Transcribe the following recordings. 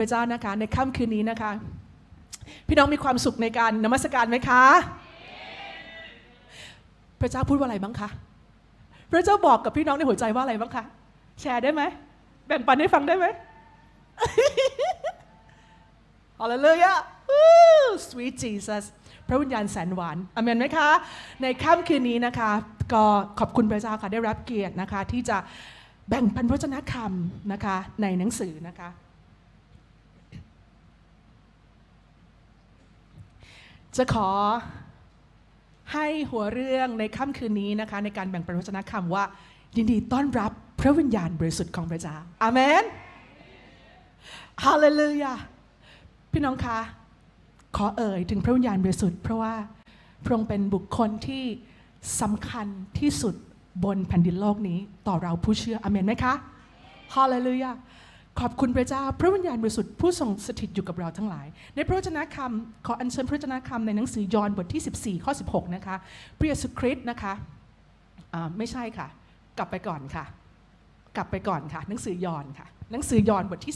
พระเจ้านะคะในค่ำคืนนี้นะคะ พี่น้องมีความสุขในการนมัสการไหมคะ พระเจ้าพูดว่าอะไรบ้างคะ พระเจ้าบอกกับพี่น้องในหัวใจว่าอะไรบ้างคะ แชร์ได้ไหม แบ่งปันให้ฟังได้ไหมฮาเลลูยา sweet Jesus พระวิญญาณแสนหวานอเมนไหมคะ ในค่ำคืนนี้นะคะ ก็ขอบคุณพระเจ้าค่ะได้รับเกียรตินะคะ ที่จะแบ่งปันพระวจนะคำนะคะในหนังสือนะคะ จะขอให้หัวเรื่องในค่ำคืนนี้นะคะ ในการแบ่งปันพระวจนะคำว่า ยินดีต้อนรับพระวิญญาณบริสุทธิ์ของพระเจ้าอาเมนฮาเลลูยาพี่น้องคะขอเอ่ยถึงพระวิญญาณบริสุทธิ์ เพราะว่าพระองค์เป็นบุคคลที่สำคัญที่สุดบนแผ่นดินโลกนี้ต่อเราผู้เชื่ออเมนไหมคะฮาเลลูยา ขอบคุณพระเจ้า พระวิญญาณบริสุทธิ์ผู้ทรงสถิตอยู่กับเราทั้งหลาย ในพระวจนะคำขออัญเชิญพระวจนะคำในหนังสือยอห์นบทที่ 14 ข้อ 16 นะคะพระเยซูคริสต์นะคะไม่ใช่ค่ะ กลับไปก่อนค่ะ กลับไปก่อนค่ะ หนังสือยอห์นค่ะ หนังสือยอห์นบทที่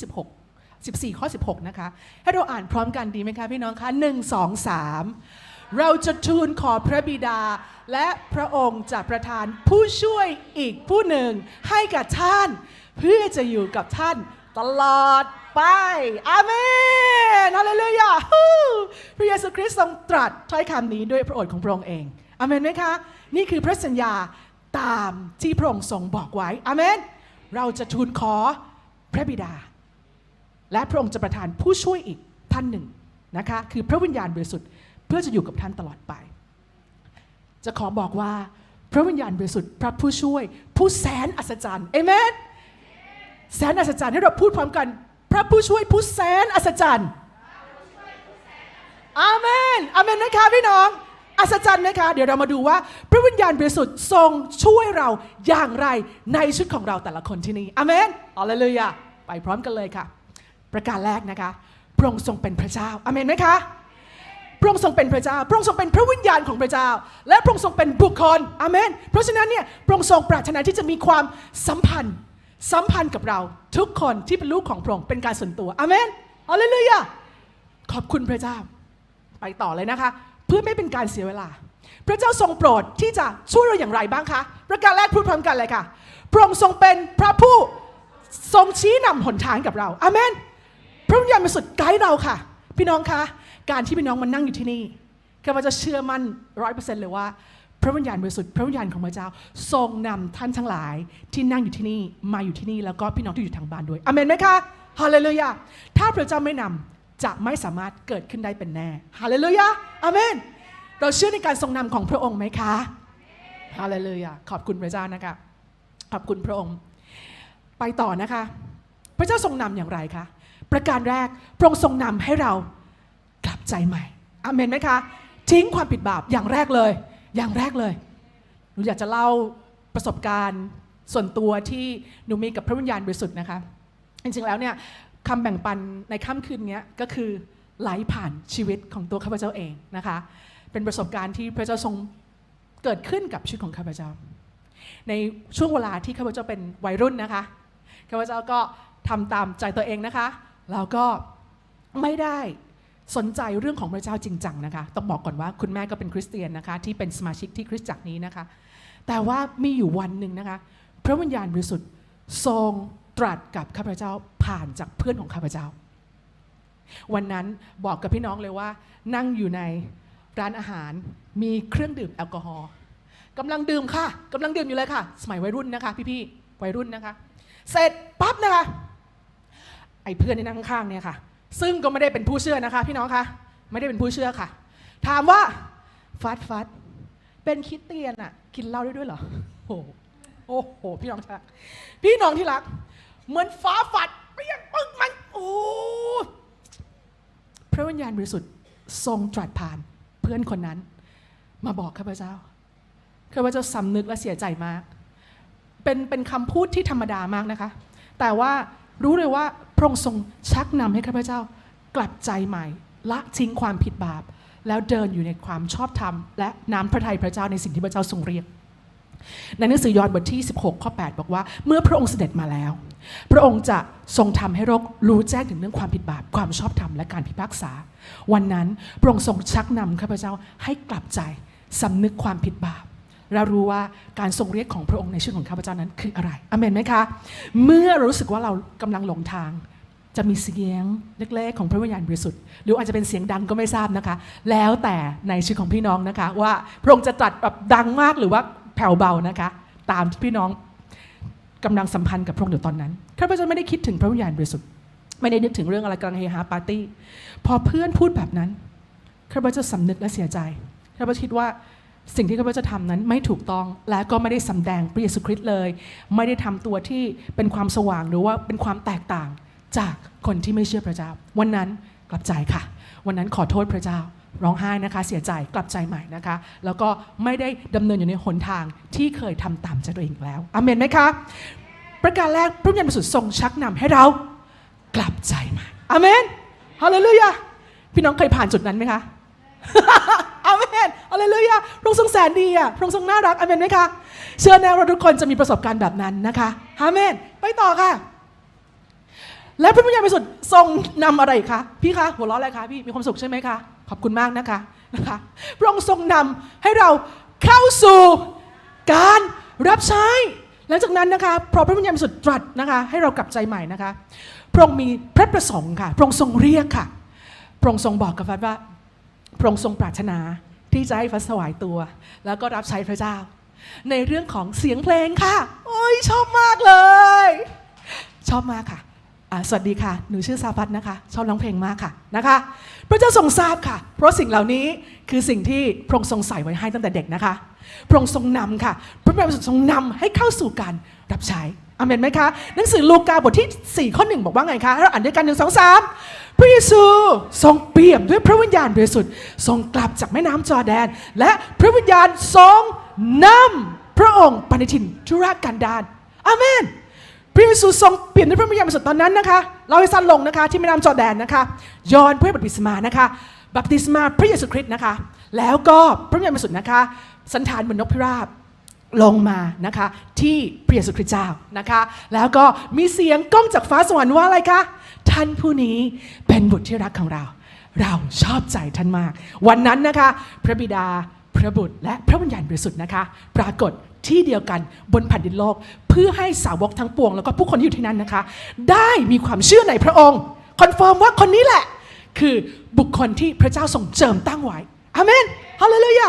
16 14 ข้อ 16 นะคะ ให้เราอ่านพร้อมกันดีไหมคะพี่น้องคะ 1 2 3 เราจะทูลขอพระบิดา และพระองค์จะประทานผู้ช่วยอีกผู้หนึ่งให้กับท่าน เพื่อจะอยู่กับท่าน ตลอดไป อาเมนฮาเลลูยาพระเยซูคริสต์ทรงตรัสถ้อยคำนี้ด้วยพระโอษฐ์ของพระองค์เอง อาเมนไหมคะ นี่คือพระสัญญาตามที่พระองค์ทรงบอกไว้ อาเมน เราจะทูลขอพระบิดา และพระองค์จะประทานผู้ช่วยอีกท่านหนึ่งนะคะ คือพระวิญญาณบริสุทธิ์เพื่อจะอยู่กับท่านตลอดไป จะขอบอกว่าพระวิญญาณบริสุทธิ์พระผู้ช่วย ผู้แสนอัศจรรย์เอเมน แสนอัศจรรย์ให้เราพูดพร้อมกัน พระผู้ช่วยผู้แสนอัศจรรย์อาเมนอาเมนไหมคะพี่น้อง อัศจรรย์ไหมคะ เดี๋ยวเรามาดูว่า พระวิญญาณบริสุทธิ์ทรงช่วยเราอย่างไรในชีวิตของเราแต่ละคนที่นี่อาเมนเอาเลยเลยอะไปพร้อมกันเลยค่ะ ประการแรกนะคะ พระองค์ทรงเป็นพระเจ้าอาเมนไหมคะพระองค์ทรงเป็นพระเจ้า พระองค์ทรงเป็นพระวิญญาณของพระเจ้า และพระองค์ทรงเป็นบุคคล อาเมน เพราะฉะนั้นเนี่ย พระองค์ทรงปรารถนาที่จะมีความสัมพันธ์ สัมพันธ์กับเราทุกคนที่เป็นลูกของพระองค์เป็นการส่วนตัวอเมนเอาเลยเลยอะขอบคุณพระเจ้า ไปต่อเลยนะคะ เพื่อไม่เป็นการเสียเวลา พระเจ้าทรงโปรดที่จะช่วยเราอย่างไรบ้างคะ ประการแรกพูดพร้อมกันเลยค่ะ พระองค์ทรงเป็นพระผู้ทรงชี้นำหนทางกับเราอาเมน พระวิญญาณบริสุทธิ์ไกด์เราค่ะ พี่น้องคะ การที่พี่น้องมานั่งอยู่ที่นี่ข้าพเจ้าเชื่อมั่นร้อยเปอร์เซ็นต์เลยว่า พระวิญญาณบริสุทธิ์พระวิญญาณของพระเจ้า ทรงนำท่านทั้งหลายที่นั่งอยู่ที่นี่มาอยู่ที่นี่แล้วก็พี่น้องที่อยู่ทางบ้านด้วยอเมนไหมคะฮาเลลูยาถ้าพระเจ้าไม่นำจะไม่สามารถเกิดขึ้นได้เป็นแน่ฮาเลลูยาอเมน เราเชื่อในการทรงนำของพระองค์ไหมคะฮาเลลูยาขอบคุณพระเจ้านะคะขอบคุณพระองค์ ไปต่อนะคะ พระเจ้าทรงนำอย่างไรคะประการแรกพระองค์ทรงนำให้เรากลับใจใหม่อเมนไหมคะ ทิ้งความผิดบาปอย่างแรกเลย อย่างแรกเลย หนูอยากจะเล่าประสบการณ์ส่วนตัวที่หนูมีกับพระวิญญาณบริสุทธิ์นะคะ จริงๆ แล้วเนี่ยคำแบ่งปันในค่ำคืนนี้ก็คือไหลผ่านชีวิตของตัวข้าพเจ้าเองนะคะ เป็นประสบการณ์ที่พระเจ้าทรงเกิดขึ้นกับชีวิตของข้าพเจ้า ในช่วงเวลาที่ข้าพเจ้าเป็นวัยรุ่นนะคะข้าพเจ้าก็ทำตามใจตัวเองนะคะ แล้วก็ไม่ได้ สนใจเรื่องของพระเจ้าจริงจังนะคะ ต้องบอกก่อนว่าคุณแม่ก็เป็นคริสเตียนนะคะ ที่เป็นสมาชิกที่คริสตจักรนี้นะคะ แต่ว่ามีอยู่วันหนึ่งนะคะ พระวิญญาณบริสุทธิ์ทรงตรัสกับข้าพเจ้าผ่านจากเพื่อนของข้าพเจ้า วันนั้นบอกกับพี่น้องเลยว่า นั่งอยู่ในร้านอาหารมีเครื่องดื่มแอลกอฮอล์กำลังดื่มค่ะกำลังดื่มอยู่เลยค่ะ สมัยวัยรุ่นนะคะ พี่ๆวัยรุ่นนะคะ เสร็จปั๊บนะคะไอ้เพื่อนที่นั่งข้างเนี่ยค่ะ ซึ่งก็ไม่ได้เป็นผู้เชื่อนะคะ พี่น้องคะไม่ได้เป็นผู้เชื่อค่ะ ถามว่าฟัดฟัดเป็นคิดเตียนอะกินเหล้าได้ด้วยเหรอโอ้โหโอ้โหพี่น้องที่รักพี่น้องที่รัก เหมือนฟ้าฝัดเปรี้ยงปึ้งมันโอ้พระวิญญาณบริสุทธิ์ทรงตรัสผ่านเพื่อนคนนั้น มาบอกข้าพเจ้าข้าพเจ้าสำนึกและเสียใจมาก เป็นเป็นคำพูดที่ธรรมดามากนะคะ แต่ว่า รู้เลยว่าพระองค์ทรงชักนำให้ข้าพเจ้ากลับใจใหม่ ละทิ้งความผิดบาป แล้วเดินอยู่ในความชอบธรรม และน้ำพระทัยพระเจ้าในสิ่งที่พระเจ้าทรงเรียกในหนังสือยอห์นบทที่ 16 ข้อ 8 บอกว่า เมื่อพระองค์เสด็จมาแล้ว พระองค์จะทรงทำให้โลกรู้แจ้งถึงเรื่องความผิดบาป ความชอบธรรมและการพิพากษา วันนั้นพระองค์ทรงชักนำข้าพเจ้าให้กลับใจสำนึกความผิดบาป และรู้ว่าการทรงเรียกของพระองค์ในชีวิตของข้าพเจ้านั้นคืออะไรอเมนไหมคะ เมื่อเรารู้สึกว่าเรากำลังหลงทาง จะมีเสียงเล็กๆของพระวิญญาณบริสุทธิ์หรืออาจจะเป็นเสียงดังก็ไม่ทราบนะคะ แล้วแต่ในชีวิตของพี่น้องนะคะ ว่าพระองค์จะตรัสแบบดังมากหรือว่าแผ่วเบานะคะ ตามที่พี่น้องกำลังสัมพันธ์กับพระองค์อยู่ตอนนั้นข้าพเจ้าไม่ได้คิดถึงพระวิญญาณบริสุทธิ์ไม่ได้นึกถึงเรื่องอะไรกำลังเฮฮาปาร์ตี้พอเพื่อนพูดแบบนั้นข้าพเจ้าสำนึกและเสียใจข้าพเจ้าคิดว่า สิ่งที่ข้าพเจ้าทำนั้นไม่ถูกต้องและก็ไม่ได้สำแดงพระเยซูคริสต์เลย ไม่ได้ทำตัวที่เป็นความสว่างหรือว่าเป็นความแตกต่างจากคนที่ไม่เชื่อพระเจ้า วันนั้นกลับใจค่ะ วันนั้นขอโทษพระเจ้า ร้องไห้นะคะ เสียใจกลับใจใหม่นะคะ แล้วก็ไม่ได้ดำเนินอยู่ในหนทางที่เคยทำตามใจตัวเองแล้วอเมนไหมคะประการแรกพระวิญญาณบริสุทธิ์ทรงชักนำให้เรากลับใจใหม่อเมนฮาเลลูยาพี่น้องเคยผ่านจุดนั้นไหมคะ เมนอะไรเลยอะพระองค์ทรงแสนดีอะพระองค์ทรงน่ารักอเมนไหมคะ เชื่อแน่ว่าทุกคนจะมีประสบการณ์แบบนั้นนะคะอาเมน ไปต่อค่ะ และพระวิญญาณบริสุทธิ์ทรงนำอะไรคะพี่คะหัวเราะอะไรคะพี่มีความสุขใช่ไหมคะขอบคุณมากนะคะนะคะพระองค์ทรงนำให้เราเข้าสู่การรับใช้หลังจากนั้นนะคะพอพระวิญญาณบริสุทธิ์ตรัสนะคะให้เรากลับใจใหม่นะคะพระองค์มีพระประสงค์ค่ะ พระองค์ทรงเรียกค่ะ พระองค์ทรงบอกกับฟัดว่า พระองค์ทรงปรารถนา ที่จะให้ฟัดถวายตัว แล้วก็รับใช้พระเจ้า ในเรื่องของเสียงเพลงค่ะ โอ้ยชอบมากเลย ชอบมากค่ะ สวัสดีค่ะ หนูชื่อซาฟัดนะคะ ชอบร้องเพลงมากค่ะนะคะ พระเจ้าทรงทราบค่ะ เพราะสิ่งเหล่านี้คือสิ่งที่พระองค์ทรงใส่ไว้ให้ตั้งแต่เด็กนะคะ พระองค์ทรงนำค่ะ พระบิดาทรงนำให้เข้าสู่การรับใช้อเมนไหมคะ หนังสือลูกาบทที่ 4 ข้อหนึ่งบอกว่าไงคะเราอ่านด้วยกันหนึ่งสองสามพระเยซูทรงเปี่ยมด้วยพระวิญญาณบริสุทธิ์ทรงกลับจากแม่น้ำจอร์แดน และพระวิญญาณทรงนำพระองค์ไปในถิ่นทุรกันดารอเมน พระเยซูทรงเปลี่ยนด้วยพระวิญญาณบริสุทธิ์ตอนนั้นนะคะ เราให้สั้นลงนะคะที่แม่น้ำจอร์แดนนะคะยอห์นเพื่อบัพติศมานะคะ บัพติศมาพระเยซูคริสต์นะคะ แล้วก็พระวิญญาณบริสุทธิ์นะคะ สันฐานบนนกพิราบลงมานะคะที่พระเยซูคริสต์เจ้านะคะ แล้วก็มีเสียงก้องจากฟ้าสวรรค์ว่าอะไรคะท่านผู้นี้เป็นบุตรที่รักของเรา เราชอบใจท่านมาก วันนั้นนะคะ พระบิดา ระบุตรและพระวิญญาณบริสุทธิ์นะคะ ปรากฏที่เดียวกันบนแผ่นดินโลก เพื่อให้สาวกทั้งปวง แล้วก็ผู้คนที่อยู่ที่นั่นนะคะ ได้มีความเชื่อในพระองค์คอนเฟิร์มว่าคนนี้แหละ คือบุคคลที่พระเจ้าทรงเจิมตั้งไว้อเมนฮาเลลูยา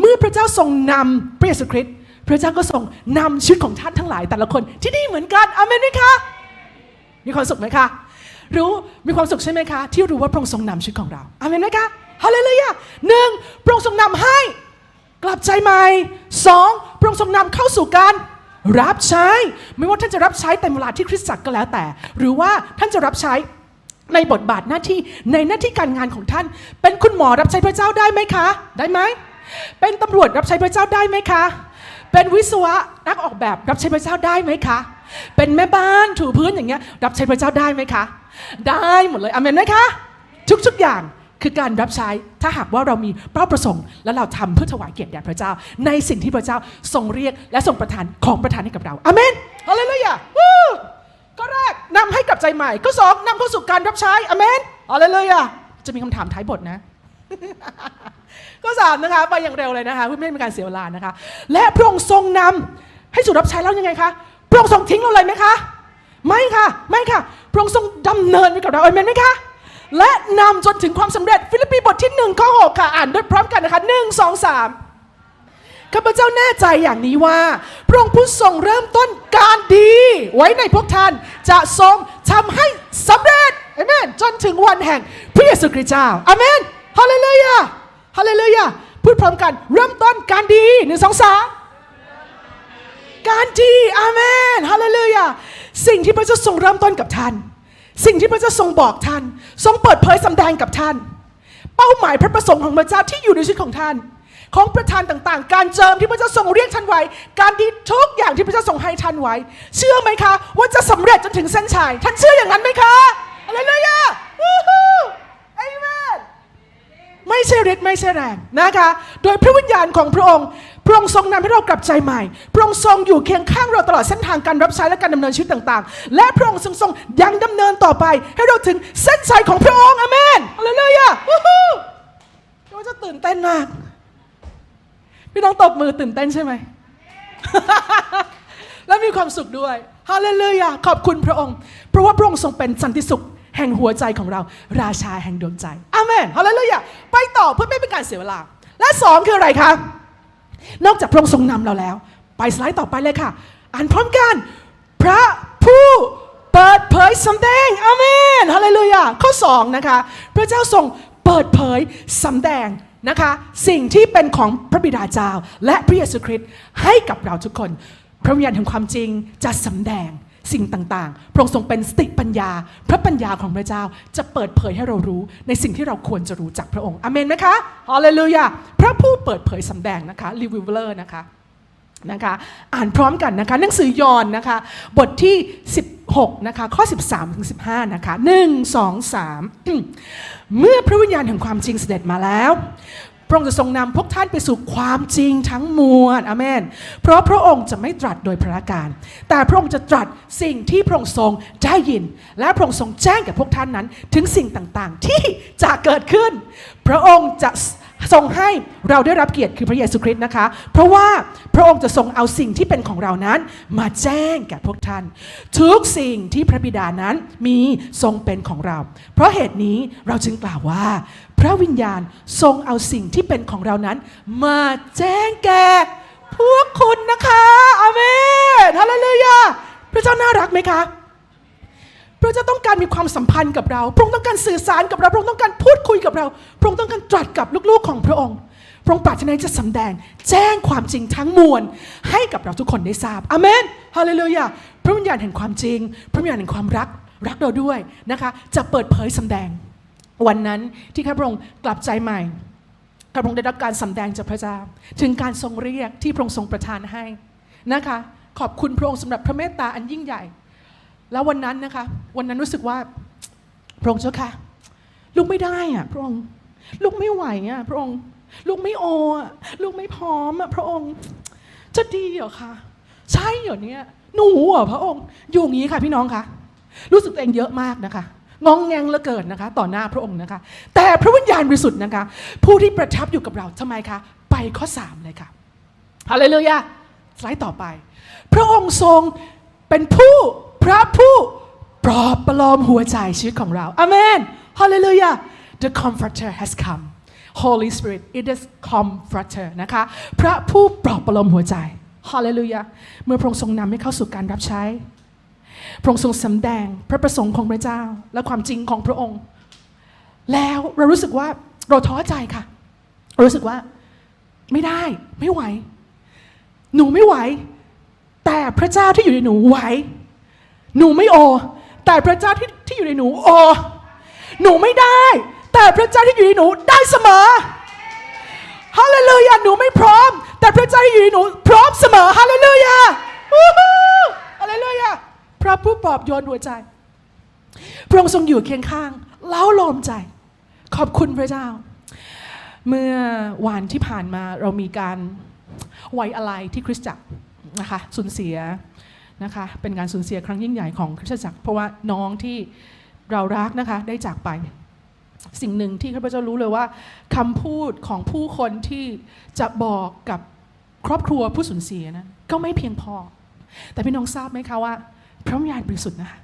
เมื่อพระเจ้าทรงนำพระเยซูคริสต์พระเจ้าก็ทรงนำชีวิตของท่านทั้งหลายแต่ละคนที่นี่เหมือนกันอเมนไหมคะมีความสุขไหมคะรู้มีความสุขใช่ไหมคะ ที่รู้ว่าพระองค์ทรงนำชีวิตของเราอเมนไหมคะฮาเลลูยาหนึ่งพระองค์ทรงนำให้ กลับใจใหม่สองพระองค์ทรงนำเข้าสู่การรับใช้ ไม่ว่าท่านจะรับใช้แต่เวลาที่คริสตจักรก็แล้วแต่ หรือว่าท่านจะรับใช้ในบทบาทหน้าที่ในหน้าที่การงานของท่าน เป็นคุณหมอรับใช้พระเจ้าได้ไหมคะ ได้ไหมเป็นตำรวจรับใช้พระเจ้าได้ไหมคะ เป็นวิศวะนักออกแบบรับใช้พระเจ้าได้ไหมคะ เป็นแม่บ้านถูพื้นอย่างเงี้ยรับใช้พระเจ้าได้ไหมคะ ได้หมดเลยอเมนไหมคะ ทุกๆอย่าง คือการรับใช้ถ้าหากว่าเรามีเป้าประสงค์ และเราทำเพื่อถวายเกียรติแด่พระเจ้า ในสิ่งที่พระเจ้าทรงเรียกและทรงประทานของประทานให้กับเราอเมนฮาเลลูยาวู้ก็แรกนำให้กลับใจใหม่ก็สองนำเข้าสู่การรับใช้อเมนฮาเลลูยาจะมีคำถามท้ายบทนะก็สามนะคะไปอย่างเร็วเลยนะคะเพื่อไม่ให้มีการเสียเวลานะคะ และพระองค์ทรงนำให้สู่รับใช้แล้วยังไงคะพระองค์ทรงทิ้งเราเลยไหมคะ ไม่ค่ะ ไม่ค่ะ พระองค์ทรงดำเนินไปกับเราเอเมนไหมคะ และนำจนถึงความสำเร็จฟิลิปปีบทที่1ข้อ6ค่ะอ่านด้วยพร้อมกันนะคะหนึ่งสองสามข้าพเจ้าแน่ใจอย่างนี้ว่า พระองค์ผู้ทรงเริ่มต้นการดีไว้ในพวกท่านจะทรงทำให้สำเร็จเอเมนจนถึงวันแห่งพระเยซูคริสต์เจ้าอเมนฮาเลลูยาฮาเลลูยาพูดพร้อมกันเริ่มต้นการดีหนึ่งสองสามการดีอาเมนฮาเลลูยาสิ่งที่พระเจ้าทรงเริ่มต้นกับท่าน สิ่งที่พระเจ้าทรงบอกท่าน ทรงเปิดเผยสำแดงกับท่าน เป้าหมายพระประสงค์ของพระเจ้าที่อยู่ในชีวิตของท่าน ของประธานต่างๆ การเจิมที่พระเจ้าทรงเรียกท่านไว้ การดีทุกอย่างที่พระเจ้าทรงให้ท่านไว้ เชื่อไหมคะ ว่าจะสำเร็จจนถึงเส้นชัยท่านเชื่ออย่างนั้นไหมคะอะไรเลยอะ ไม่ใช่ฤทธิ์ไม่ใช่แรงนะคะ โดยพระวิญญาณของพระองค์ พระองค์ทรงนำให้เรากลับใจใหม่ พระองค์ทรงอยู่เคียงข้างเราตลอดเส้นทางการรับใช้และการดำเนินชีวิตต่างๆ และพระองค์ทรงทรงยังดำเนินต่อไป ให้เราถึงเส้นชัยของพระองค์อเมนฮาเลลูยาวู้ฮู้เราจะตื่นเต้นมาก พี่น้องตบมือตื่นเต้นใช่ไหม และมีความสุขด้วยฮาเลลูยาขอบคุณพระองค์ เพราะว่าพระองค์ทรงเป็นสันติสุข แห่งหัวใจของเราราชาแห่งดวงใจอาเมนฮาเลลูยาไปต่อเพื่อไม่เป็นการเสียเวลา และสองคืออะไรคะ นอกจากพระองค์ทรงนำเราแล้ว ไปสไลด์ต่อไปเลยค่ะ อ่านพร้อมกัน พระผู้เปิดเผยสำแดงอาเมนฮาเลลูยาข้อสองนะคะ พระเจ้าทรงเปิดเผยสำแดงนะคะสิ่งที่เป็นของพระบิดาเจ้า และพระเยซูคริสต์ให้กับเราทุกคน พระวิญญาณแห่งความจริงจะสำแดง สิ่งต่างๆ พระองค์ทรงเป็นสติปัญญา พระปัญญาของพระเจ้าจะเปิดเผยให้เรารู้ในสิ่งที่เราควรจะรู้จากพระองค์ อเมนไหมคะฮาเลลูยา พระผู้เปิดเผยสำแดงนะคะรีวิวเลอร์นะคะนะคะอ่านพร้อมกันนะคะหนังสือยอห์นนะคะบทที่ 16นะคะข้อ 13ถึง15นะคะ1 2 3 เมื่อพระวิญญาณแห่งความจริงเสด็จมาแล้ว พระองค์จะทรงนำพวกท่านไปสู่ความจริงทั้งมวลอเมน เพราะพระองค์จะไม่ตรัสโดยพระการ แต่พระองค์จะตรัสสิ่งที่พระองค์ทรงได้ยิน และพระองค์ทรงแจ้งแก่พวกท่านนั้น ถึงสิ่งต่างๆ ที่จะเกิดขึ้น พระองค์จะทรงให้เราได้รับเกียรติคือพระเยซูคริสต์นะคะ เพราะว่าพระองค์จะทรงเอาสิ่งที่เป็นของเรานั้นมาแจ้งแก่พวกท่าน ทุกสิ่งที่พระบิดานั้นมีทรงเป็นของเรา เพราะเหตุนี้เราจึงกล่าวว่า พระวิญญาณทรงเอาสิ่งที่เป็นของเรานั้น มาแจ้งแก่ พวกคุณนะคะอาเมนฮาเลลูยาพระเจ้าน่ารักไหมคะพระเจ้าต้องการมีความสัมพันธ์กับเรา พระองค์ต้องการสื่อสารกับเรา พระองค์ต้องการพูดคุยกับเรา พระองค์ต้องการตรัสกับลูกๆของพระองค์ พระองค์ปรารถนาจะสำแดง แจ้งความจริงทั้งมวล ให้กับเราทุกคนได้ทราบอาเมน ฮาเลลูยา พระวิญญาณแห่งความจริง พระวิญญาณแห่งความรัก รักเราด้วยนะคะ จะเปิดเผยสำแดง วันนั้นที่ข้าพระองค์กลับใจใหม่ข้าพระองค์ได้รับการสำแดงจากพระเจ้า ถึงการทรงเรียกที่พระองค์ทรงประทานให้นะคะ ขอบคุณพระองค์สำหรับพระเมตตาอันยิ่งใหญ่ แล้ววันนั้นนะคะ วันนั้นรู้สึกว่าพระองค์เจ้าค่ะลูกไม่ได้อะพระองค์ลูกไม่ไหวอะพระองค์ลูกไม่โออะลูกไม่พร้อมอะพระองค์ จะดีเหรอคะใช่เหรอเนี่ยหนูเหรอพระองค์อยู่อย่างนี้ค่ะพี่น้องคะรู้สึกตัวเองเยอะมากนะคะ งองแงงเหลือเกินนะคะ ต่อหน้าพระองค์นะคะ แต่พระวิญญาณบริสุทธิ์นะคะ ผู้ที่ประทับอยู่กับเราทำไมคะไปข้อสามเลยค่ะฮาเลลูยาสไลด์ต่อไป พระองค์ทรงเป็นผู้พระผู้ปลอบประโลมหัวใจชีวิตของเราอเมนฮาเลลูยา The Comforter has come Holy Spirit it is Comforter นะคะ พระผู้ปลอบประโลมหัวใจฮาเลลูยาเมื่อพระองค์ทรงนำให้เข้าสู่การรับใช้ พระองค์ทรงสำแดงพระประสงค์ของพระเจ้าและความจริงของพระองค์ แล้วเรารู้สึกว่าเราท้อใจค่ะเรารู้สึกว่าไม่ได้ไม่ไหว หนูไม่ไหว แต่พระเจ้าที่อยู่ในหนูไหว หนูไม่โอ แต่พระเจ้าที่ที่อยู่ในหนูโอ หนูไม่ได้ แต่พระเจ้าที่อยู่ในหนูได้เสมอฮาเลลูยาหนูไม่พร้อม แต่พระเจ้าที่อยู่ในหนู พร้อมเสมอฮาเลลูยาฮาเลลูยา พระผู้ปลอบโยนหัวใจ พระองค์ทรงอยู่เคียงข้างเล้าโลมใจ ขอบคุณพระเจ้า เมื่อวันที่ผ่านมาเรามีการไว้อะไรที่คริสตจักรนะคะสูญเสียนะคะเป็นการสูญเสียครั้งยิ่งใหญ่ของคริสตจักร เพราะว่าน้องที่เรารักนะคะได้จากไป สิ่งหนึ่งที่ข้าพเจ้ารู้เลยว่าคำพูดของผู้คนที่จะบอกกับครอบครัวผู้สูญเสียนะก็ไม่เพียงพอ แต่พี่น้องทราบไหมคะว่า พระวิญญาณบริสุทธิ์นะคะ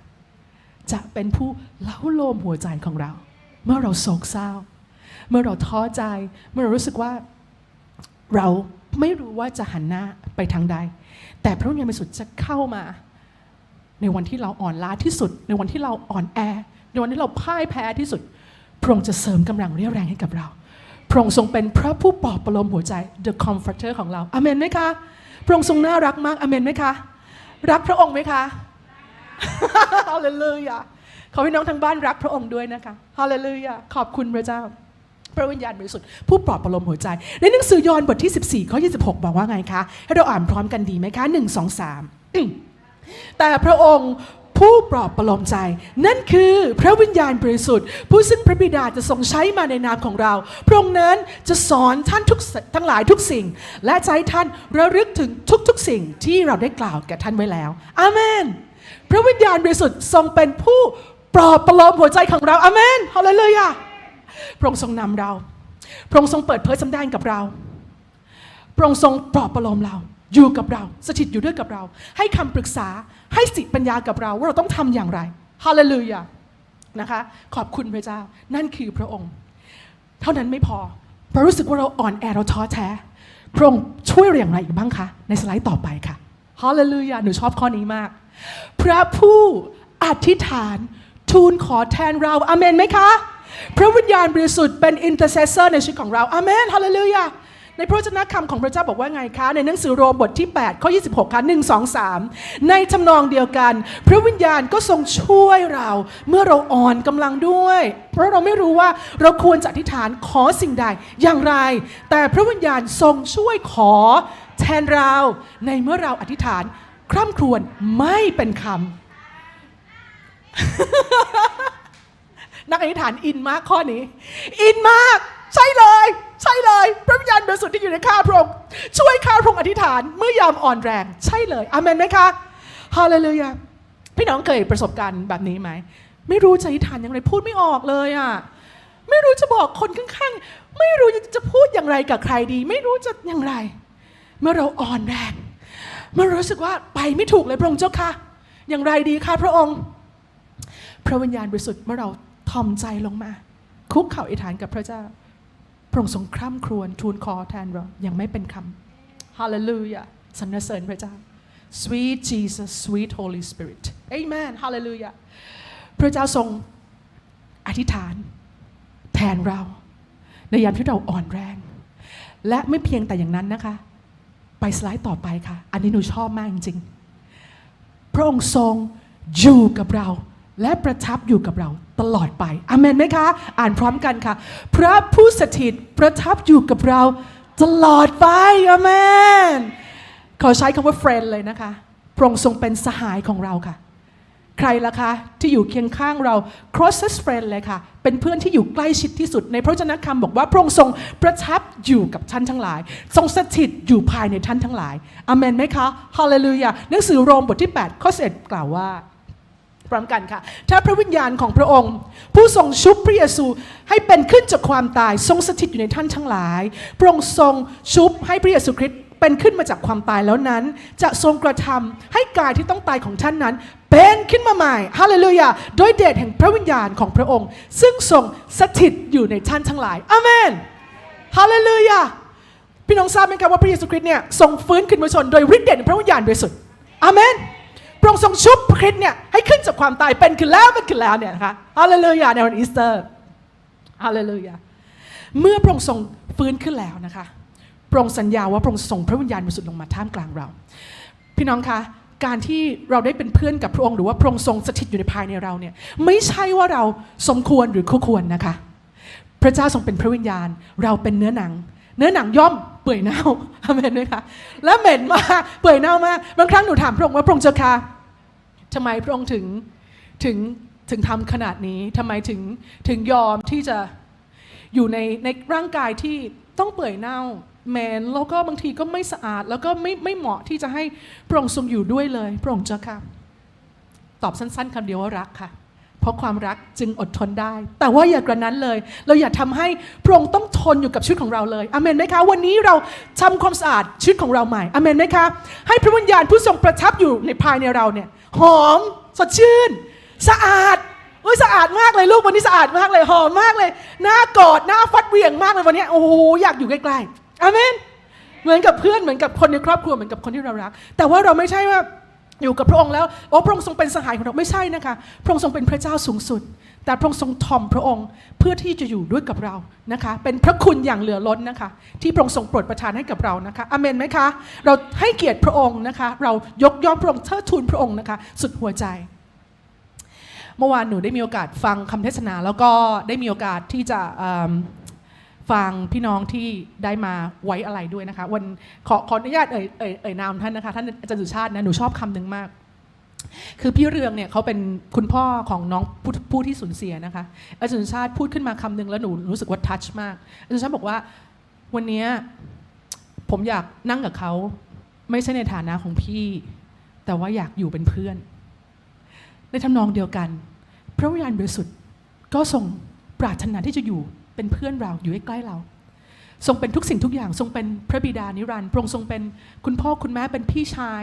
จะเป็นผู้เล้าโลมหัวใจของเรา เมื่อเราโศกเศร้า เมื่อเราท้อใจ เมื่อเรารู้สึกว่าเราไม่รู้ว่าจะหันหน้าไปทางใด แต่พระวิญญาณบริสุทธิ์จะเข้ามา ในวันที่เราอ่อนล้าที่สุด ในวันที่เราอ่อนแอ ในวันที่เราพ่ายแพ้ที่สุด พระองค์จะเสริมกำลังเรียวแรงให้กับเรา พระองค์ทรงเป็นพระผู้ปลอบประโลมหัวใจ The Comforter ของเราอเมนไหมคะ พระองค์ทรงน่ารักมากอเมนไหมคะ รักพระองค์ไหมคะ ฮาเลลูยาขอพี่น้องทางบ้านรักพระองค์ด้วยนะคะฮาเลลูยาขอบคุณพระเจ้า พระวิญญาณบริสุทธิ์ผู้ปลอบประโลมหัวใจ ในหนังสือยอห์นบทที่ 14 ข้อ 26 บอกว่าไงคะ ให้เราอ่านพร้อมกันดีไหมคะ 1 2 3 แต่พระองค์ผู้ปลอบประโลมใจ นั่นคือพระวิญญาณบริสุทธิ์ ผู้ซึ่งพระบิดาจะทรงใช้มาในนามของเรา พระองค์นั้นจะสอนท่านทุกทั้งหลายทุกสิ่ง และให้ท่านระลึกถึงทุกๆสิ่งที่เราได้กล่าวแก่ท่านไว้แล้วอาเมน พระวิญญาณบริสุทธิ์ทรงเป็นผู้ปลอบประโลมหัวใจของเราอาเมนฮาเลลูยาพระองค์ทรงนำเรา พระองค์ทรงเปิดเผยสำแดงกับเรา พระองค์ทรงปลอบประโลมเรา อยู่กับเรา สถิตอยู่ด้วยกับเรา ให้คำปรึกษาให้สติปัญญากับเรา ว่าเราต้องทำอย่างไรฮาเลลูยานะคะขอบคุณพระเจ้านั่นคือพระองค์ เท่านั้นไม่พอเรารู้สึกว่าเราอ่อนแอเราท้อแท้ พระองค์ช่วยเราอย่างไรอีกบ้างคะ ในสไลด์ต่อไปค่ะ ฮาเลลูยาหนูชอบข้อนี้มาก พระผู้อธิษฐานทูลขอแทนเราอาเมนไหมคะ พระวิญญาณบริสุทธิ์เป็นอินเตอร์เซสเซอร์ในชีวิตของเราอาเมนฮาเลลูยาในพระวจนะคำของพระเจ้าบอกว่าไงคะ ในหนังสือโรมบทที่ 8 ข้อ 26 ค่ะ 1 2 3 ในทำนองเดียวกัน พระวิญญาณก็ทรงช่วยเรา เมื่อเราอ่อนกำลังด้วย เพราะเราไม่รู้ว่าเราควรจะอธิษฐานขอสิ่งใดอย่างไร แต่พระวิญญาณทรงช่วยขอ แทนเราในเมื่อเราอธิษฐานคร่ำครวญไม่เป็นคำ นักอธิษฐานอินมากข้อนี้ อินมาก ใช่เลย ใช่เลย พระวิญญาณบริสุทธิ์ที่อยู่ในข้าพระองค์ช่วยข้าพระองค์อธิษฐานเมื่อยามอ่อนแรง ใช่เลยอาเมนไหมคะฮาเลลูยาพี่น้องเคยประสบการณ์แบบนี้ไหม ไม่รู้จะอธิษฐานอย่างไรพูดไม่ออกเลยอะไม่รู้จะบอกคนข้างๆ ไม่รู้จะพูดอย่างไรกับใครดี ไม่รู้จะอย่างไร เมื่อเราอ่อนแรงเมื่อรู้สึกว่าไปไม่ถูกเลยพระองค์เจ้าค่ะ อย่างไรดีคะพระองค์ พระวิญญาณบริสุทธิ์เมื่อเราทอมใจลงมา คุกเข่าอธิษฐานกับพระเจ้า พระองค์ทรงคร่ำครวญทูลคอแทนเรายังไม่เป็นคำฮาเลลูยาสรรเสริญพระเจ้า sweet Jesus sweet Holy Spirit amen ฮาเลลูยาพระเจ้าทรงอธิษฐาน แทนเรา ในยามที่เราอ่อนแรง และไม่เพียงแต่อย่างนั้นนะคะ ไปสไลด์ต่อไปค่ะ อันนี้หนูชอบมากจริงๆ พระองค์ทรงอยู่กับเรา และประทับอยู่กับเราตลอดไปอเมนไหมคะ อ่านพร้อมกันค่ะ พระผู้สถิตประทับอยู่กับเราตลอดไปอเมน ขอใช้คำว่า friend เลยนะคะ พระองค์ทรงเป็นสหายของเราค่ะ ใครล่ะคะที่อยู่เคียงข้างเรา closest friend เลยค่ะ เป็นเพื่อนที่อยู่ใกล้ชิดที่สุด ในพระวจนะคำบอกว่าพระองค์ทรงประทับอยู่กับท่านทั้งหลาย ทรงสถิตอยู่ภายในท่านทั้งหลายอเมนไหมคะฮาเลลูยาหนังสือโรมบทที่8ข้อ11กล่าวว่าพร้อมกันค่ะ ถ้าพระวิญญาณของพระองค์ ผู้ทรงชุบพระเยซูให้เป็นขึ้นจากความตาย ทรงสถิตอยู่ในท่านทั้งหลาย พระองค์ทรงชุบให้พระเยซูคริสต์เป็นขึ้นมาจากความตายแล้วนั้น จะทรงกระทำให้กายที่ต้องตายของท่านนั้น เป็นขึ้นมาใหม่ฮาเลลูยาโดยเดชแห่งพระวิญญาณของพระองค์ ซึ่งทรงสถิตอยู่ในท่านทั้งหลายอเมนฮาเลลูยาพี่น้องทราบไหมครับว่าพระเยซูคริสต์เนี่ยทรงฟื้นขึ้นมาชนโดยฤทธิ์เดชแห่งพระวิญญาณบริสุทธิ์อเมนพระองค์ทรงชุบคริสต์เนี่ยให้ขึ้นจากความตายเป็นขึ้นแล้วเป็นขึ้นแล้วเนี่ยนะคะฮาเลลูยาในวันอีสเตอร์ฮาเลลูยาเมื่อพระองค์ทรงฟื้นขึ้นแล้วนะคะพระองค์สัญญาว่าพระองค์ส่งพระวิญญาณบริสุทธิ์ลงมาท่ามกลางเรา พี่น้องคะ การที่เราได้เป็นเพื่อนกับพระองค์หรือว่าพระองค์ทรงสถิตอยู่ในภายในเราเนี่ยไม่ใช่ว่าเราสมควรหรือคู่ควรนะคะ พระเจ้าทรงเป็นพระวิญญาณ เราเป็นเนื้อหนัง เนื้อหนังย่อมเปื่อยเน่าอเมนไหมคะและเหม็นมากเปื่อยเน่ามากบางครั้งหนูถามพระองค์ว่าพระองค์เจ้าค่ะทำไมพระองค์ถึงถึงถึงทำขนาดนี้ทำไมถึงถึงยอมที่จะอยู่ในในร่างกายที่ต้องเปื่อยเน่า เหม็นแล้วก็บางทีก็ไม่สะอาด แล้วก็ไม่ไม่เหมาะที่จะให้พระองค์ทรงอยู่ด้วยเลย พระองค์เจ้าค่ะ ตอบสั้นๆคำเดียวว่ารักค่ะ เพราะความรักจึงอดทนได้ แต่ว่าอย่ากระนั้นเลย เราอย่าทำให้พระองค์ต้องทนอยู่กับชีวิตของเราเลยอเมนไหมคะ วันนี้เราทำความสะอาดชีวิตของเราใหม่อเมนไหมคะ ให้พระวิญญาณผู้ทรงประทับอยู่ในภายในเราเนี่ยหอมสดชื่น สะอาดเอ้ยสะอาดมากเลยลูกวันนี้สะอาดมากเลยหอมมากเลยหน้ากอดหน้าฟัดเวี่ยงมากเลยวันนี้โอ้โหอยากอยู่ใกล้ๆ อเมนเหมือนกับเพื่อนเหมือนกับคนในครอบครัวเหมือนกับคนที่เรารัก แต่ว่าเราไม่ใช่ว่าอยู่กับพระองค์แล้วโอ้พระองค์ทรงเป็นสหายของเราไม่ใช่นะคะพระองค์ทรงเป็นพระเจ้าสูงสุด แต่พระองค์ทรงทอมพระองค์เพื่อที่จะอยู่ด้วยกับเรานะคะ เป็นพระคุณอย่างเหลือล้นนะคะ ที่พระองค์ทรงโปรดประทานให้กับเรานะคะอเมนไหมคะ เราให้เกียรติพระองค์นะคะ เรายกย่องพระองค์เทิดทูนพระองค์นะคะ สุดหัวใจ เมื่อวานหนูได้มีโอกาสฟังคำเทศนา แล้วก็ได้มีโอกาสที่จะ ฟังพี่น้องที่ได้มาไว้อะไรด้วยนะคะ วันขอขออนุญาตเอ่ยเอ่ยเอ่ยนามท่านนะคะท่านอาจารย์สุชาตินะหนูชอบคำหนึ่งมาก คือพี่เรืองเนี่ยเขาเป็นคุณพ่อของน้องผู้ผู้ที่สูญเสียนะคะอาจารย์สุชาติพูดขึ้นมาคำหนึ่งแล้วหนูรู้สึกว่าทัชมากอาจารย์สุชาติบอกว่าวันนี้ผมอยากนั่งกับเขาไม่ใช่ในฐานะของพี่ แต่ว่าอยากอยู่เป็นเพื่อน ในทำนองเดียวกัน พระวิญญาณบริสุทธิ์ก็ทรงปรารถนาที่จะอยู่ เป็นเพื่อนเราอยู่ใใกล้เรา ทรงเป็นทุกสิ่งทุกอย่างทรงเป็นพระบิดานิรันดร์พระองค์ทรงเป็นคุณพ่อคุณแม่เป็นพี่ชาย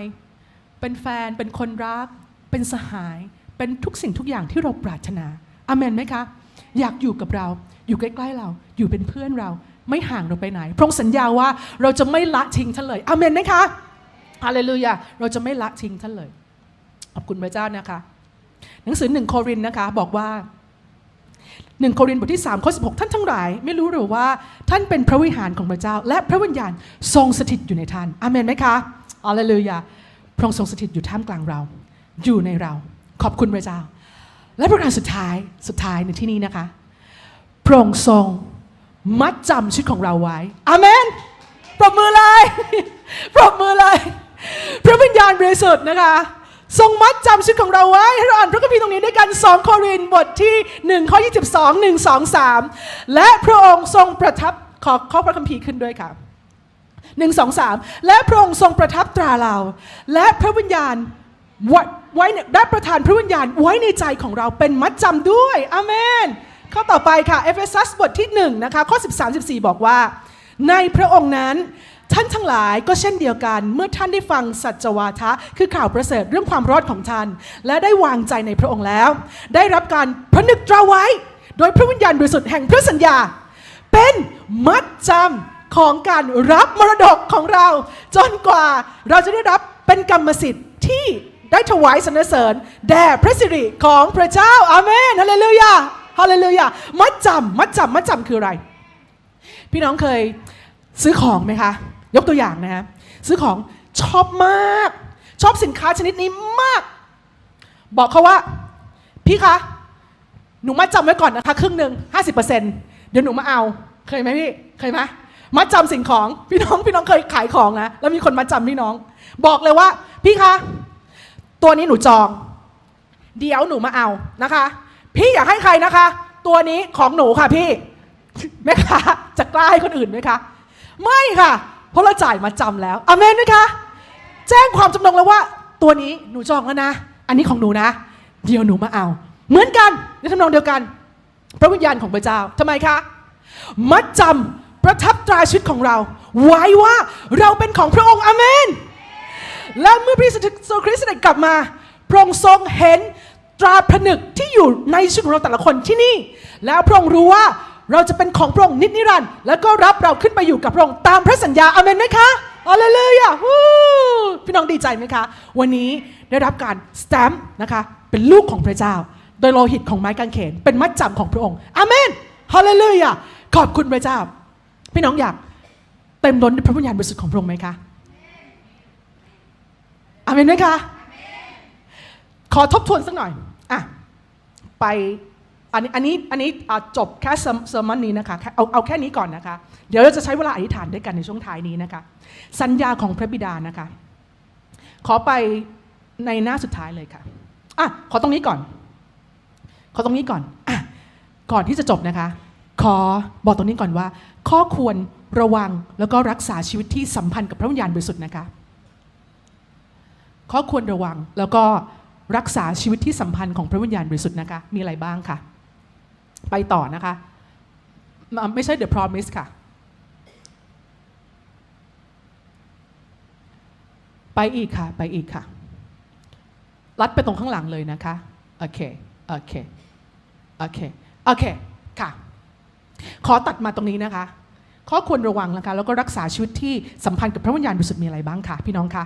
เป็นแฟน เป็นคนรัก เป็นสหาย เป็นทุกสิ่งทุกอย่างที่เราปรารถนาอเมนไหมคะอยากอยู่กับเราอยู่ใกล้ๆเรา อยู่เป็นเพื่อนเราไม่ห่างเราไปไหน พระองค์สัญญาว่าเราจะไม่ละทิ้งท่านเลยอเมนไหมคะฮาเลลูยาเราจะไม่ละทิ้งท่านเลย ขอบคุณพระเจ้านะคะ หนังสือหนึ่งโครินนะคะบอกว่า หนึ่งโครินธ์บทที่3ข้อ16 ท่านทั้งหลาย ไม่รู้หรือว่าท่านเป็นพระวิหารของพระเจ้า และพระวิญญาณทรงสถิตอยู่ในท่านอาเมนไหมคะฮาเลลูยาพระองค์ทรงสถิตอยู่ท่ามกลางเรา อยู่ในเรา ขอบคุณพระเจ้า และประการสุดท้ายสุดท้ายในที่นี้นะคะพระองค์ทรงมัดจำชีวิตของเราไว้อาเมนปรบมือเลยปรบมือเลย พระวิญญาณบริสุทธิ์นะคะ ทรงมัดจำชีวิตของเราไว้ ให้เราอ่านพระคัมภีร์ตรงนี้ด้วยกัน 2 โครินธ์บทที่1ข้อ22 1 2 3 และพระองค์ทรงประทับขอข้อพระคัมภีร์ขึ้นด้วยค่ะหนึ่งสองสามและพระองค์ทรงประทับตราเรา และพระวิญญาณไว้ไว้ในได้ประทานพระวิญญาณไว้ในใจของเราเป็นมัดจำด้วยอาเมนข้อต่อไปค่ะเอเฟซัสบทที่1นะคะข้อ 13 14 บอกว่า ในพระองค์นั้น ท่านทั้งหลายก็เช่นเดียวกัน เมื่อท่านได้ฟังสัจวาทะคือข่าวประเสริฐเรื่องความรอดของท่าน และได้วางใจในพระองค์แล้ว ได้รับการพนึกตราไว้ โดยพระวิญญาณบริสุทธิ์แห่งพระสัญญา เป็นมัดจำของการรับมรดกของเรา จนกว่าเราจะได้รับเป็นกรรมสิทธิ์ที่ได้ถวายสรรเสริญแด่พระสิริของพระเจ้าอาเมนฮาเลลูยาฮาเลลูยามัดจำมัดจำมัดจำคืออะไร พี่น้องเคยซื้อของไหมคะ ยกตัวอย่างนะฮะซื้อของชอบมาก ชอบสินค้าชนิดนี้มาก บอกเขาว่า พี่คะ หนูมัดจำไว้ก่อนนะคะครึ่งหนึ่งห้าสิบเปอร์เซ็นต์เดี๋ยวหนูมาเอา เคยไหมพี่ เคยไหมมัดจำสิ่งของพี่น้องพี่น้องเคยขายของนะแล้วมีคนมัดจำพี่น้อง บอกเลยว่า พี่คะ ตัวนี้หนูจอง เดี๋ยวหนูมาเอานะคะ พี่อยากให้ใครนะคะ ตัวนี้ของหนูค่ะพี่แม่ค้าจะกล้าให้คนอื่นไหมคะ ไม่ค่ะ เพราะเราจ่ายมาจำแล้วอเมนไหมคะ แจ้งความจำนงแล้วว่า ตัวนี้หนูจองแล้วนะ อันนี้ของหนูนะ เดี๋ยวหนูมาเอา เหมือนกันในทำนองเดียวกัน พระวิญญาณของพระเจ้าทำไมคะมัดจำประทับตราชีวิตของเรา ไว้ว่าเราเป็นของพระองค์อเมน และเมื่อพระเยซูคริสต์เสด็จกลับมา พระองค์ทรงเห็นตราผนึกที่อยู่ในชีวิตของเราแต่ละคนที่นี่ แล้วพระองค์รู้ว่า เราจะเป็นของพระองค์นิจนิรันดร์แล้วก็รับเราขึ้นไปอยู่กับพระองค์ตามพระสัญญาอาเมนไหมคะอาเลลูยาฮูพี่น้องดีใจไหมคะ วันนี้ได้รับการสแตมป์นะคะ เป็นลูกของพระเจ้า โดยโลหิตของไม้กางเขน เป็นมัดจำของพระองค์อาเมนฮาเลลูยาขอบคุณพระเจ้า พี่น้องอยากเต็มล้นด้วยพระวิญญาณบริสุทธิ์ของพระองค์ไหมคะอาเมนไหมคะ ขอทบทวนสักหน่อยอะไป อันนี้อันนี้อันนี้จบแค่เซอร์มอนนี้นะคะเอาเอาแค่นี้ก่อนนะคะ เดี๋ยวเราจะใช้เวลาอธิษฐานด้วยกันในช่วงท้ายนี้นะคะ สัญญาของพระบิดานะคะ ขอไปในหน้าสุดท้ายเลยค่ะอะขอตรงนี้ก่อน ขอตรงนี้ก่อนอะก่อนที่จะจบนะคะ ขอบอกตรงนี้ก่อนว่า ข้อควรระวังแล้วก็รักษาชีวิตที่สัมพันธ์กับพระวิญญาณบริสุทธิ์นะคะ ข้อควรระวังแล้วก็รักษาชีวิตที่สัมพันธ์ของพระวิญญาณบริสุทธิ์นะคะ มีอะไรบ้างค่ะ ไปต่อนะคะ ไม่ใช่ The Promise ค่ะ ไปอีกค่ะ ไปอีกค่ะรัดไปตรงข้างหลังเลยนะคะ โอเค โอเค โอเค โอเค ค่ะ ขอตัดมาตรงนี้นะคะ ข้อควรระวังนะคะ แล้วก็รักษาชีวิตที่สัมพันธ์กับพระวิญญาณบริสุทธิ์มีอะไรบ้างคะพี่น้องคะ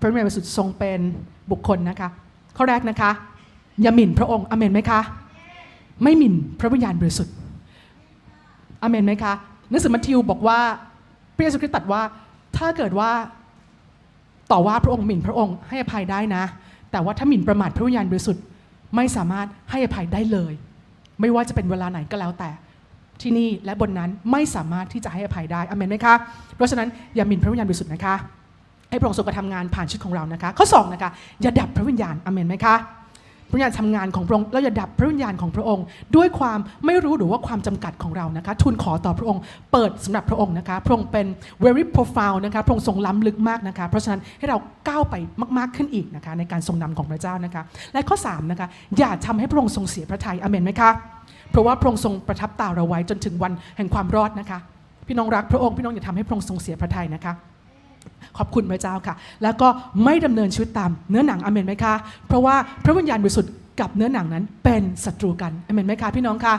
พระวิญญาณบริสุทธิ์ทรงเป็นบุคคลนะคะ ข้อแรกนะคะอย่าหมิ่นพระองค์อเมนไหมคะ ไม่หมิ่นพระวิญญาณบริสุทธิ์อเมนไหมคะหนังสือมัทธิวบอกว่าพระเยซูคริสต์ตรัสว่าถ้าเกิดว่าต่อว่าพระองค์หมิ่นพระองค์ให้อภัยได้นะ แต่ว่าถ้าหมิ่นประมาทพระวิญญาณบริสุทธิ์ไม่สามารถให้อภัยได้เลย ไม่ว่าจะเป็นเวลาไหนก็แล้วแต่ ที่นี่และบนนั้นไม่สามารถที่จะให้อภัยได้อเมนไหมคะเพราะฉะนั้นอย่าหมิ่นพระวิญญาณบริสุทธิ์นะคะให้พระองค์ทรงกระทำงานผ่านชีวิตของเรานะคะ ข้อ2นะคะอย่าดับพระวิญญาณอเมนไหมคะ พระวิญญาณทำงานของพระองค์แล้วอย่าดับพระวิญญาณของพระองค์ ด้วยความไม่รู้หรือว่าความจำกัดของเรานะคะทูลขอต่อพระองค์ เปิดสำหรับพระองค์นะคะพระองค์เป็น very profound นะคะพระองค์ทรงล้ำลึกมากนะคะเพราะฉะนั้นให้เราก้าวไปมากๆขึ้นอีกนะคะในการทรงนำของพระเจ้านะคะและข้อ3นะคะอย่าทำให้พระองค์ทรงเสียพระทัยอเมนไหมคะเพราะว่าพระองค์ทรงประทับตาเราไว้จนถึงวันแห่งความรอดนะคะพี่น้องรักพระองค์พี่น้องอย่าทำให้พระองค์ทรงเสียพระทัยนะคะ ขอบคุณพระเจ้าค่ะ แล้วก็ไม่ดำเนินชีวิตตามเนื้อหนังอเมนไหมคะ เพราะว่าพระวิญญาณบริสุทธิ์กับเนื้อหนังนั้นเป็นศัตรูกันอเมนไหมคะพี่น้องคะ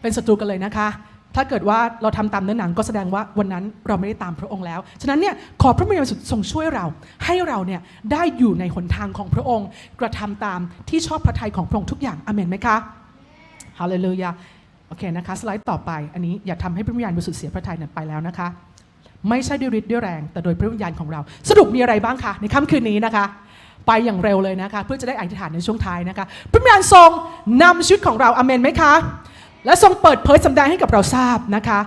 เป็นศัตรูกันเลยนะคะ ถ้าเกิดว่าเราทำตามเนื้อหนังก็แสดงว่าวันนั้นเราไม่ได้ตามพระองค์แล้ว ฉะนั้นเนี่ยขอพระวิญญาณบริสุทธิ์ทรงช่วยเรา ให้เราเนี่ยได้อยู่ในหนทางของพระองค์ กระทำตามที่ชอบพระทัยของพระองค์ทุกอย่างอเมนไหมคะฮาเลลูยาโอเคนะคะสไลด์ต่อไปอันนี้อย่าทำให้พระวิญญาณบริสุทธิ์เสียพระทัยนี่ยไปแล้วนะคะ ไม่ใช่ด้วยฤทธิ์ด้วยแรง แต่โดยพระวิญญาณของเรา สรุปมีอะไรบ้างคะในค่ำคืนนี้นะคะ ไปอย่างเร็วเลยนะคะ เพื่อจะได้อธิษฐานในช่วงท้ายนะคะพระวิญญาณทรงนำชีวิตของเราอเมนไหมคะและทรงเปิดเผยสำแดงให้กับเราทราบนะคะ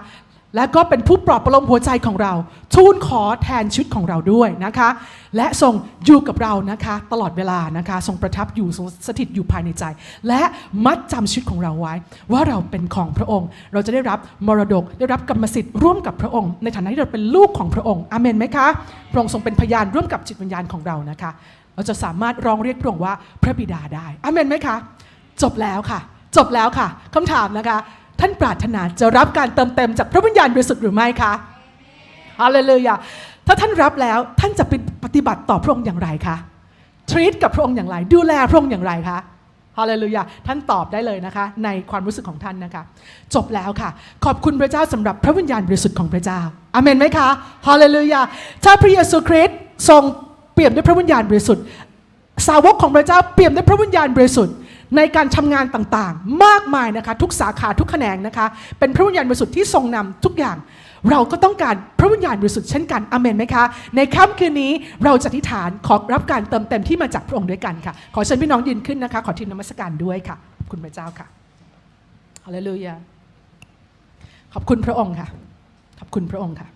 และก็เป็นผู้ปลอบประโลมหัวใจของเรา ทูลขอแทนชีวิตของเราด้วยนะคะ และทรงอยู่กับเรานะคะ ตลอดเวลานะคะ ทรงประทับอยู่ทรงสถิตอยู่ภายในใจ และมัดจำชีวิตของเราไว้ ว่าเราเป็นของพระองค์ เราจะได้รับมรดกได้รับกรรมสิทธิ์ร่วมกับพระองค์ ในฐานะที่เราเป็นลูกของพระองค์อเมนไหมคะพระองค์ทรงเป็นพยานร่วมกับจิตวิญญาณของเรานะคะ เราจะสามารถร้องเรียกพระองค์ว่าพระบิดาได้อเมนไหมคะจบแล้วค่ะ จบแล้วค่ะคำถามนะคะ ท่านปรารถนาจะรับการเติมเต็มจากพระวิญญาณบริสุทธิ์หรือไม่คะฮาเลลูยาถ้าท่านรับแล้วท่านจะปฏิบัติต่อพระองค์อย่างไรคะทรีตกับพระองค์อย่างไร ดูแลพระองค์อย่างไรคะฮาเลลูยาท่านตอบได้เลยนะคะ ในความรู้สึกของท่านนะคะ จบแล้วค่ะ ขอบคุณพระเจ้าสำหรับพระวิญญาณบริสุทธิ์ของพระเจ้าอเมนไหมคะฮาเลลูยาถ้าพระเยซูคริสต์ทรงเปี่ยมด้วยพระวิญญาณบริสุทธิ์ สาวกของพระเจ้าเปี่ยมด้วยพระวิญญาณบริสุทธิ์ ในการทำงานต่างๆ มากมายนะคะ ทุกสาขาทุกแขนงนะคะ เป็นพระวิญญาณบริสุทธิ์ที่ทรงนำทุกอย่าง เราก็ต้องการพระวิญญาณบริสุทธิ์เช่นกันอเมนไหมคะ ในค่ำคืนนี้เราจะอธิษฐานขอรับการเติมเต็มที่มาจากพระองค์ด้วยกันค่ะ ขอเชิญพี่น้องยืนขึ้นนะคะ ขอทีมนมัสการด้วยค่ะขอบคุณพระเจ้าค่ะฮาเลลูยาขอบคุณพระองค์ค่ะ ขอบคุณพระองค์ค่ะ